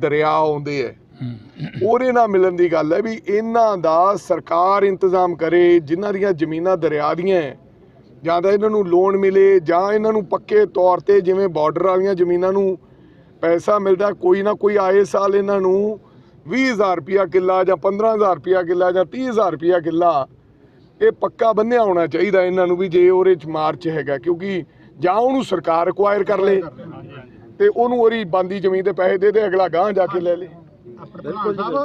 ਦਰਿਆ ਆਉਂਦੇ ਐ। ਉਹਦੇ ਨਾਲ ਮਿਲਣ ਦੀ ਗੱਲ ਹੈ ਵੀ ਇਹਨਾਂ ਦਾ ਸਰਕਾਰ ਇੰਤਜ਼ਾਮ ਕਰੇ ਜਿਨ੍ਹਾਂ ਦੀਆਂ ਜ਼ਮੀਨਾਂ ਦਰਿਆ ਦੀਆਂ ਜਾਂ ਤਾਂ ਇਹਨਾਂ ਨੂੰ ਲੋਨ ਮਿਲੇ ਜਾਂ ਇਹਨਾਂ ਨੂੰ ਪੱਕੇ ਤੌਰ ਤੇ ਜਿਵੇਂ ਬਾਰਡਰ ਵਾਲੀਆਂ ਜ਼ਮੀਨਾਂ ਨੂੰ ਪੈਸਾ ਮਿਲਦਾ ਕੋਈ ਨਾ ਕੋਈ ਆਏ ਸਾਲ ਇਹਨਾਂ ਨੂੰ 20000 ਰੁਪਿਆ ਕਿੱਲਾ ਜਾਂ 15000 ਰੁਪਿਆ ਕਿੱਲਾ ਜਾਂ 30000 ਰੁਪਿਆ ਕਿੱਲਾ ਇਹ ਪੱਕਾ ਬੰਨਿਆ ਹੋਣਾ ਚਾਹੀਦਾ ਇਹਨਾਂ ਨੂੰ ਵੀ ਜੇ ਉਹਦੇ ਚ ਮਾਰਚ ਹੈਗਾ ਕਿਉਂਕਿ ਜਾਂ ਉਹਨੂੰ ਸਰਕਾਰ ਅਕਵਾਇਰ ਕਰ ਲੇ। ਤੇ ਉਹਨੂੰ ਉਹਦੀ ਬੰਦੀ ਜ਼ਮੀਨ ਤੇ ਪੈਸੇ ਦੇ ਦੇ ਅਗਲਾ ਗਾਂ ਜਾ ਕੇ ਲੈ ਲੇ।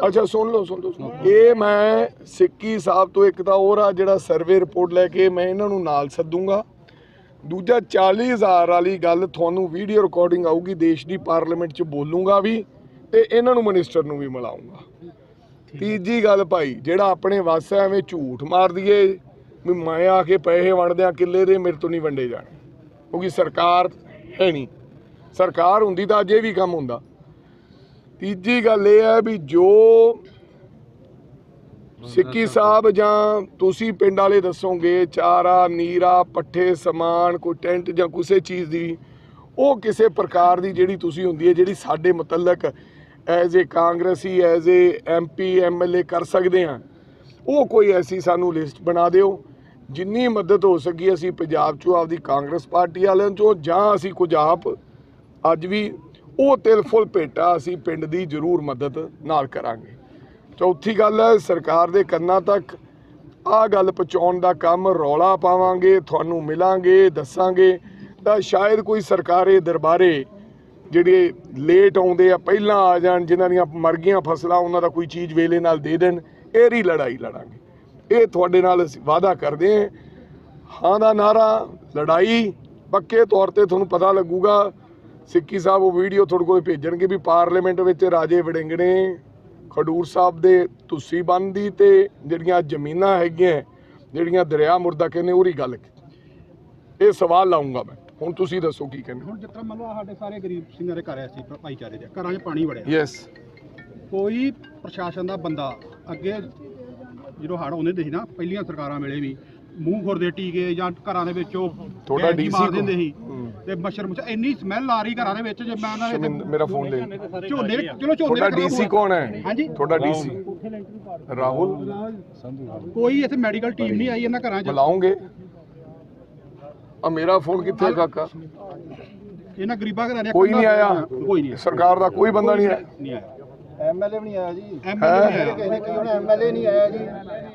ਅੱਛਾ ਸੁਣ ਲਓ ਸੁਣ ਲਓ। ਇਹ ਮੈਂ ਸਿੱਕੀ ਸਾਹਿਬ ਤੋਂ ਇੱਕ ਤਾਂ ਹੋਰ ਆ ਜਿਹੜਾ ਸਰਵੇ ਰਿਪੋਰਟ ਲੈ ਕੇ ਮੈਂ ਇਹਨਾਂ ਨੂੰ ਨਾਲ ਸੱਦੂਗਾ। ਦੂਜਾ 40000 ਵਾਲੀ ਗੱਲ ਤੁਹਾਨੂੰ ਵੀਡੀਓ ਰਿਕਾਰਡਿੰਗ ਆਊਗੀ ਦੇਸ਼ ਦੀ ਪਾਰਲੀਮੈਂਟ 'ਚ ਬੋਲੂਗਾ ਵੀ ਤੇ ਇਹਨਾਂ ਨੂੰ ਮਿਨਿਸਟਰ ਨੂੰ ਵੀ ਮਿਲਾਉਂਗਾ। ਤੀਜੀ ਗੱਲ ਭਾਈ ਜਿਹੜਾ ਆਪਣੇ ਵੱਸ ਐਵੇਂ ਝੂਠ ਮਾਰ ਦਈਏ ਵੀ ਮੈਂ ਆ ਕੇ ਪੈਸੇ ਵੰਡਦਿਆਂ ਕਿੱਲੇ ਦੇ ਮੇਰੇ ਤੋਂ ਨਹੀਂ ਵੰਡੇ ਜਾਣੇ। ਕਿਉਂਕਿ ਸਰਕਾਰ ਹੈ ਨਹੀਂ। ਸਰਕਾਰ ਹੁੰਦੀ ਤਾਂ ਅਜੇ ਵੀ ਕੰਮ ਹੁੰਦਾ। ਤੀਜੀ ਗੱਲ ਇਹ ਹੈ ਵੀ ਜੋ ਸਿੱਕੀ ਸਾਹਿਬ ਜਾਂ ਤੁਸੀਂ ਪਿੰਡ ਵਾਲੇ ਦੱਸੋਗੇ ਚਾਰਾ ਨੀਰਾ ਪੱਠੇ ਸਮਾਨ ਕੋਈ ਟੈਂਟ ਜਾਂ ਕਿਸੇ ਚੀਜ਼ ਦੀ ਉਹ ਕਿਸੇ ਪ੍ਰਕਾਰ ਦੀ ਜਿਹੜੀ ਤੁਸੀਂ ਹੁੰਦੀ ਹੈ ਜਿਹੜੀ ਸਾਡੇ ਮੁਤਲਕ ਐਜ਼ ਏ ਕਾਂਗਰਸੀ ਐਜ਼ ਏ ਐਮਪੀ ਐਮਐਲਏ ਕਰ ਸਕਦੇ ਹਾਂ ਉਹ ਕੋਈ ਐਸੀ ਸਾਨੂੰ ਲਿਸਟ ਬਣਾ ਦਿਓ ਜਿੰਨੀ ਮਦਦ ਹੋ ਸਕੀ ਅਸੀਂ ਪੰਜਾਬ ਚੋਂ ਆਪਦੀ ਕਾਂਗਰਸ ਪਾਰਟੀ ਵਾਲਿਆਂ ਚੋਂ ਜਾਂ ਅਸੀਂ ਕੁਝ ਆਪ ਅੱਜ ਵੀ ਉਹ ਤਿਲ ਫੁੱਲ ਭੇਟਾ ਅਸੀਂ ਪਿੰਡ ਦੀ ਜ਼ਰੂਰ ਮਦਦ ਨਾਲ ਕਰਾਂਗੇ। ਚੌਥੀ ਗੱਲ ਹੈ, ਸਰਕਾਰ ਦੇ ਕੰਨਾਂ ਤੱਕ ਆਹ ਗੱਲ ਪਹੁੰਚਾਉਣ ਦਾ ਕੰਮ ਰੌਲਾ ਪਾਵਾਂਗੇ, ਤੁਹਾਨੂੰ ਮਿਲਾਂਗੇ, ਦੱਸਾਂਗੇ। ਤਾਂ ਸ਼ਾਇਦ ਕੋਈ ਸਰਕਾਰੇ ਦਰਬਾਰੇ ਜਿਹੜੇ ਲੇਟ ਆਉਂਦੇ ਆ, ਪਹਿਲਾਂ ਆ ਜਾਣ, ਜਿਨ੍ਹਾਂ ਦੀਆਂ ਮਰ ਗਈਆਂ ਫਸਲਾਂ, ਉਹਨਾਂ ਦਾ ਕੋਈ ਚੀਜ਼ ਵੇਲੇ ਨਾਲ ਦੇ ਦੇਣ ਇਹਦੀ ਲੜਾਈ ਲੜਾਂਗੇ। ਇਹ ਤੁਹਾਡੇ ਨਾਲ ਅਸੀਂ ਵਾਅਦਾ ਕਰਦੇ ਹਾਂ। ਹਾਂ ਦਾ ਨਾਰਾ ਲੜਾਈ ਪੱਕੇ ਤੌਰ ਤੇ ਤੁਹਾਨੂੰ ਪਤਾ ਲੱਗੂਗਾ। ਸਿੱਕੀ ਸਾਹਿਬ ਉਹ ਵੀਡੀਓ ਤੁਹਾਡੇ ਕੋਲ ਭੇਜਣਗੇ ਵੀ ਪਾਰਲੀਮੈਂਟ ਵਿੱਚ ਰਾਜੇ ਵੜਿੰਗਣੇ ਖਡੂਰ ਸਾਹਿਬ ਦੇ ਤੁਸੀਂ ਬੰਦੀ ਤੇ ਜਿਹੜੀਆਂ ਜ਼ਮੀਨਾਂ ਹੈਗੀਆਂ ਜਿਹੜੀਆਂ ਦਰਿਆ ਮੁਰਦਾ ਕਹਿੰਦੇ ਉਹਦੀ ਗੱਲ। ਇਹ ਸਵਾਲ ਲਾਉਂਗਾ ਮੈਂ। ਹੁਣ ਤੁਸੀਂ ਦੱਸੋ ਕੀ ਕਹਿੰਦੇ ਹੁਣ ਤਰ੍ਹਾਂ ਮੰਨ ਲਓ ਸਾਡੇ ਸਾਰੇ ਗਰੀਬ ਸਿੰਘਾਂ ਦੇ ਘਰ ਐ ਸੀ ਭਾਈਚਾਰੇ ਦੇ ਘਰਾਂ 'ਚ ਪਾਣੀ ਵੜਿਆ। ਯੈਸ ਕੋਈ ਪ੍ਰਸ਼ਾਸਨ ਦਾ ਬੰਦਾ ਅੱਗੇ ਜਦੋਂ ਹੜ੍ਹ ਆਉਂਦੇ ਹੁੰਦੇ ਸੀ ਨਾ ਪਹਿਲੀਆਂ ਸਰਕਾਰਾਂ ਵੇਲੇ ਵੀ ਮੂੰਹ ਖੁਰਦੇ ਟੀਕੇ ਜਾਂ ਘਰਾਂ ਦੇ ਵਿੱਚ ਉਹ DC ਮਾਰ ਦਿੰਦੇ ਸੀ। ਤੇ ਮੱਛਰ ਮੁੱਛਰ ਇੰਨੀ ਸਮੈਲ ਆ ਰਹੀ ਘਰਾਂ ਦੇ ਵਿੱਚ ਜੇ ਮੈਂ ਨਾ ਸ਼ਮਿੰਦ- ਮੇਰਾ ਫੋਨ ਲੈ। ਝੋਨੇ ਦੇ- ਚਲੋ ਝੋਨੇ ਤੁਹਾਡਾ ਦੇ ਡੀਸੀ। ਕੌਣ ਹੈ? ਹਾਂਜੀ। ਤੁਹਾਡਾ ਡੀਸੀ ਰਾਹੁਲ। ਕੋਈ ਇੱਥੇ ਮੈਡੀਕਲ ਟੀਮ ਨਹੀਂ ਆਈ ਇਹਨਾਂ ਘਰਾਂ 'ਚ। ਬੁਲਾਉਂਗੇ ਆ ਮੇਰਾ ਫੋਨ ਕਿੱਥੇ ਹੈ ਕਾਕਾ? ਇਹਨਾਂ ਗਰੀਬਾਂ ਘਰਾਂ ਦੇ ਕੋਈ ਨਹੀਂ ਆਇਆ। ਕੋਈ ਨਹੀਂ ਸਰਕਾਰ ਦਾ ਕੋਈ ਬੰਦਾ ਨਹੀਂ ਆਇਆ। ਨਹੀਂ ਆਇਆ। ਐਮਐਲਏ ਵੀ ਨਹੀਂ ਆਇਆ ਜੀ। ਐਮਐਲਏ ਕਿਸੇ ਨੇ ਕੀ ਹੁਣ ਐਮਐਲਏ ਨਹੀਂ ਆਇਆ ਜੀ।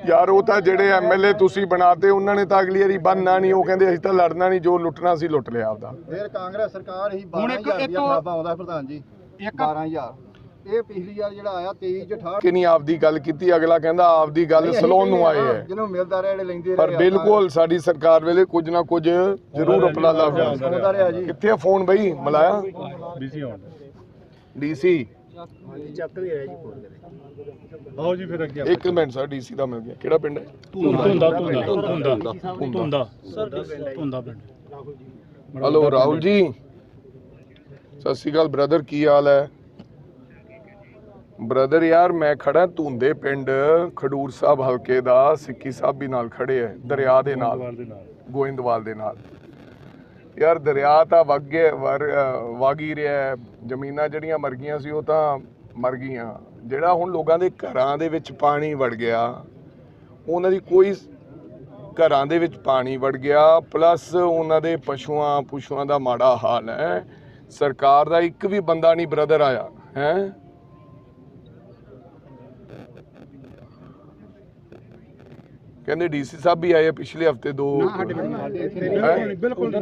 ਯਾਰ ਉਹ ਤਾਂ ਜਿਹੜੇ ਐਮਐਲਏ ਤੁਸੀਂ ਬਣਾਤੇ ਉਹਨਾਂ ਨੇ ਤਾਂ ਅਗਲੀ ਵਾਰੀ ਬੰਨਣਾ ਨਹੀਂ। ਉਹ ਕਹਿੰਦੇ ਅਸੀਂ ਤਾਂ ਲੜਨਾ ਨਹੀਂ ਜੋ ਲੁੱਟਣਾ ਸੀ ਲੁੱਟ ਲਿਆ ਆਪਦਾ। ਫਿਰ ਕਾਂਗਰਸ ਸਰਕਾਰ ਹੀ ਹੁਣ ਇੱਕ- 12000 ਰੁਪਇਆ ਇੱਕ- ਖਰਾਬਾ ਆਉਂਦਾ ਪ੍ਰਧਾਨ ਜੀ। ਇੱਕ 12000 ਇਹ ਪਿਛਲੀ ਵਾਰ ਜਿਹੜਾ ਆਇਆ 23 ਚ 68 ਕਿ ਨਹੀਂ ਆਪਦੀ ਗੱਲ ਕੀਤੀ ਅਗਲਾ ਕਹਿੰਦਾ ਆਪਦੀ ਗੱਲ ਸਲੋਨ ਨੂੰ ਆਏ ਹੈ ਜਿਹਨੂੰ ਮਿਲਦਾ ਰਿਹਾ ਜਿਹੜੇ ਲੈਂਦੇ ਪਰ ਰਹੇ ਆ, ਬਿਲਕੁਲ ਸਾਡੀ ਸਰਕਾਰ ਵੇਲੇ ਕੁਝ ਨਾ ਕੁਝ ਜ਼ਰੂਰ ਉਪਰਾਲਾ ਰਿਹਾ ਜੀ। ਕਿੱਥੇ ਆ ਫੋਨ ਬਈ? ਮਲਾਇਆ? ਡੀਸੀ। ਚੱਕ ਵੀ ਰਿਹਾ ਜੀ ਫੋਨ ਆਓ ਜੀ ਫਿਰ ਅੱਗੇ ਇੱਕ ਮਿੰਟ ਸਰ ਡੀਸੀ ਦਾ ਮਿਲ ਗਿਆ ਕਿਹੜਾ ਪਿੰਡ ਹੈ? ਧੁੰਦਾ ਧੁੰਦਾ ਧੁੰਦਾ ਧੁੰਦਾ ਧੁੰਦਾ ਪਿੰਡ। ਹਲੋ ਰਾਹੁਲ ਜੀ। ਸਤਿ ਸ਼੍ਰੀ ਅਕਾਲ ਬ੍ਰਦਰ ਕੀ ਹਾਲ ਹੈ? ਬ੍ਰਦਰ ਯਾਰ ਮੈਂ ਖੜਾ ਧੁੰਦੇ ਪਿੰਡ ਖਡੂਰ ਸਾਹਿਬ ਹਲਕੇ ਦਾ ਸਿੱਕੀ ਸਾਹਿਬ ਵੀ ਨਾਲ ਖੜੇ ਹੈ ਦਰਿਆ ਦੇ ਨਾਲ। ਗੋਇੰਦਵਾਲ ਦੇ ਨਾਲ। ਯਾਰ ਦਰਿਆ ਤਾਂ ਵਗੇ ਵਗ ਹੀ ਰਿਹਾ ਜ਼ਮੀਨਾਂ ਜਿਹੜੀਆਂ ਮਰ ਗਈਆਂ ਸੀ, ਉਹ ਤਾਂ ਮਰ ਗਈਆਂ। ਜਿਹੜਾ ਹੁਣ ਲੋਕਾਂ ਦੇ ਘਰਾਂ ਦੇ ਵਿੱਚ ਪਾਣੀ ਵੜ ਗਿਆ, ਉਹਨਾਂ ਦੀ ਕੋਈ ਘਰਾਂ ਦੇ ਵਿੱਚ ਪਾਣੀ ਵੜ ਗਿਆ, ਪਲੱਸ ਉਹਨਾਂ ਦੇ ਪਸ਼ੂਆਂ ਪੁਸ਼ੂਆਂ ਦਾ ਮਾੜਾ ਹਾਲ ਹੈ। ਸਰਕਾਰ ਦਾ ਇੱਕ ਵੀ ਬੰਦਾ ਨਹੀਂ ਬ੍ਰਦਰ ਆਇਆ, ਹੈ? ਕਹਿੰਦੇ ਡੀਸੀ ਸਾਹਿਬ ਵੀ ਆਏ ਆ ਪਿਛਲੇ ਹਫ਼ਤੇ ਦੋ? ਬਿਲਕੁਲ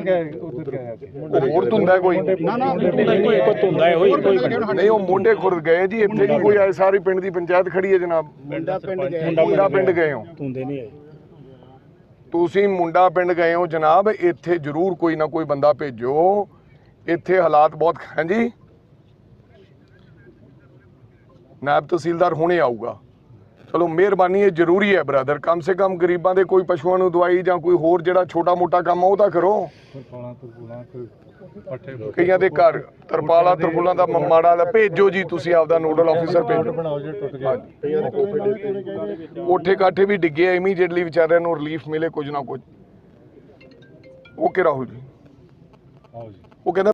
ਹੋਰ ਧੁੰਦਾ ਕੋਈ? ਨਾ ਨਾ ਕੋਈ ਕੋਈ ਧੁੰਦਾ ਹੈ ਹੋਈ ਕੋਈ ਨਹੀਂ ਉਹ ਮੋਢੇ ਖੁਰਦ ਗਏ ਜੀ ਇੱਥੇ ਨਹੀਂ ਕੋਈ ਆਏ ਸਾਰੀ ਪਿੰਡ ਦੀ ਪੰਚਾਇਤ ਖੜੀ ਹੈ ਜਨਾਬ। ਮੁੰਡਾ ਪਿੰਡ ਗਏ। ਮੁੰਡਾ ਪਿੰਡ ਗਏ ਹੋ? ਧੁੰਦੇ ਨਹੀਂ ਆਏ। ਤੁਸੀਂ ਮੁੰਡਾ ਪਿੰਡ ਗਏ ਹੋ ਜਨਾਬ ਇੱਥੇ ਜ਼ਰੂਰ ਕੋਈ ਨਾ ਕੋਈ ਬੰਦਾ ਭੇਜੋ। ਇੱਥੇ ਹਾਲਾਤ ਬਹੁਤ ਹਾਂਜੀ ਨਾਇਬ ਤਹਿਸੀਲਦਾਰ ਹੁਣੇ ਆਊਗਾ। ਚਲੋ ਮਿਹਰਬਾਨੀ ਇਹ ਜ਼ਰੂਰੀ ਹੈ ਬ੍ਰਦਰ ਕਮ ਸੇ ਕਮ ਗਰੀਬਾਂ ਦੇ ਕੋਈ ਪਸ਼ੂਆਂ ਨੂੰ ਦਵਾਈ ਜਾਂ ਕੋਈ ਹੋਰ ਜਿਹੜਾ ਛੋਟਾ ਮੋਟਾ ਕੰਮ ਆ ਉਹ ਤਾਂ ਕਰੋ। ਕਈਆਂ ਦੇ ਘਰ ਤਰਪਾਲਾ ਤਰਪੁਲਾਂ ਦਾ ਮ- ਮਾੜਾ ਹਾਲ ਹੈ ਭੇਜੋ ਜੀ ਤੁਸੀਂ ਆਪਦਾ ਨੋਡਲ ਆਫੀਸਰ ਭੇਜੋ। ਕੋਠੇ ਕਾਠੇ ਵੀ ਡਿੱਗੇ ਇਮੀਡੀਏਟਲੀ ਵਿਚਾਰਿਆਂ ਨੂੰ ਰਿਲੀਫ ਮਿਲੇ ਕੁਝ ਨਾ ਕੁਝ। ਓਕੇ ਰਾਹੁਲ ਜੀ। ਉਹ ਕਹਿੰਦਾ